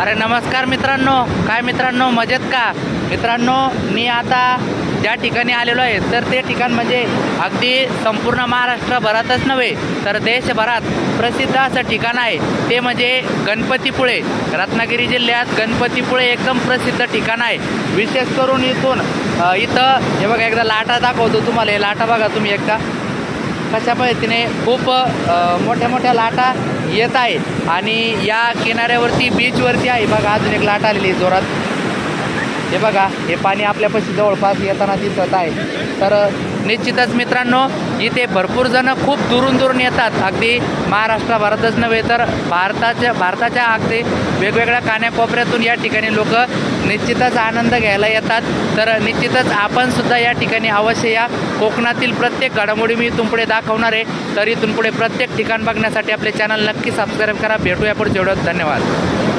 अरे नमस्कार मित्रांनो. काय मित्रांनो? मजेत का? मित्रांनो मी आता ज्या ठिकाणी आलेलो आहे तर ते ठिकाण म्हणजे अगदी संपूर्ण महाराष्ट्रभरातच नव्हे तर देशभरात प्रसिद्ध असं ठिकाण आहे. ते म्हणजे गणपतीपुळे. रत्नागिरी जिल्ह्यात गणपतीपुळे एकदम प्रसिद्ध ठिकाण आहे. विशेष करून इथून इथं हे बघा एकदा लाटा दाखवतो तुम्हाला. हे लाटा बघा तुम्ही एकदा. कशा पद्धतीने खूप मोठ्या मोठ्या लाटा येत आहे. आणि या किनाऱ्यावरती बीचवरती आहे. बघा अजून एक लाट आलेली आहे जोरात. हे बघा हे पाणी आपल्यापाशी जवळपास येताना दिसत आहे. तर निश्चितच मित्रांनो इथे भरपूर जण खूप दुरून दुरून येतात. अगदी महाराष्ट्राभरातच नव्हे तर भारताच्या भारताच्या अगदी वेगवेगळ्या कान्याकोपऱ्यातून या ठिकाणी लोक निश्चितच आनंद घ्यायला येतात. तर निश्चितच आपण सुद्धा या ठिकाणी अवश्य या कोकणातील प्रत्येक घडामोडी मी इथून पुढे दाखवणार आहे. तर इथून पुढे प्रत्येक ठिकाण बघण्यासाठी आपले चॅनल नक्की सबस्क्राईब करा. भेटूया पुढच्या व्हिडिओत. धन्यवाद.